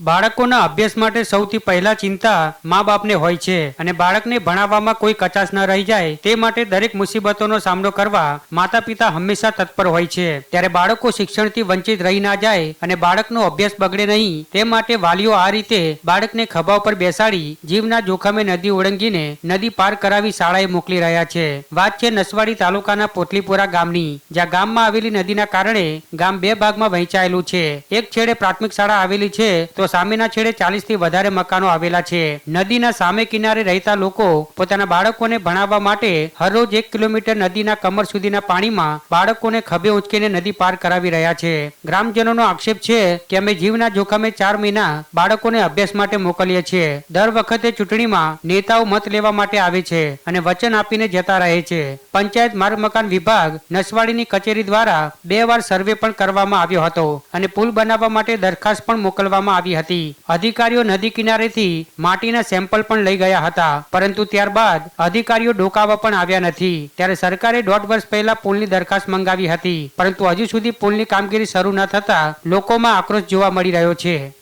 બાળકોના અભ્યાસ માટે સૌથી પહેલા ચિંતા મા બાપને હોય છે અને બાળકને ભણાવવામાં કોઈ કચાશ ન રહી જાય તે માટે દરેક મુસીબતોનો સામનો કરવા માતા પિતા હંમેશા તત્પર હોય છે. ત્યારે બાળકો શિક્ષણથી વંચિત રહી ના જાય અને બાળકનો અભ્યાસ બગડે નહીં, તે માટે વાલીઓ આ રીતે બાળકને ખભા પર બેસાડી જીવના જોખમે નદી ઓળંગીને નદી પાર કરાવી શાળાએ મોકલી રહ્યા છે. વાત છે નસવાડી તાલુકાના પોટલીપુરા ગામની. જ્યાં ગામમાં આવેલી નદીના કારણે ગામ બે ભાગમાં વહેંચાયેલું છે. એક છેડે પ્રાથમિક શાળા આવેલી છે, તો સામેના છેડે ચાલીસથી વધારે મકાનો આવેલા છે. નદીના સામે કિનારે રહેતા લોકો પોતાના બાળકોને ભણાવવા માટે હરરોજ એક કિલોમીટર નદીના કમર સુધીના પાણીમાં બાળકોને ખભે ઉંચકીને નદી પાર કરાવી રહ્યા છે. ગ્રામજનોનો આક્ષેપ છે કે અમે જીવના જોખમે ચાર મહિના બાળકોને અભ્યાસ માટે મોકલીએ છીએ. દર વખતે ચૂંટણીમાં નેતાઓ મત લેવા માટે આવે છે અને વચન આપીને જતા રહે છે. પંચાયત માર્ગ મકાન વિભાગ નસવાડીની કચેરી દ્વારા બે વાર સર્વે પણ કરવામાં આવ્યો હતો અને પુલ બનાવવા માટે દરખાસ્ત પણ મોકલવામાં આવી હતી. અધિકારીઓ નદી કિનારેથી માટીના સેમ્પલ પણ લઈ ગયા હતા. પરંતુ ત્યારબાદ અધિકારીઓ ડોકાવા પણ આવ્યા નથી. ત્યારે સરકારે દોઢ વર્ષ પહેલા પુલની દરખાસ્ત મંગાવી હતી. પરંતુ હજુ સુધી પુલની કામગીરી શરૂ ન થતા લોકોમાં આક્રોશ જોવા મળી રહ્યો છે.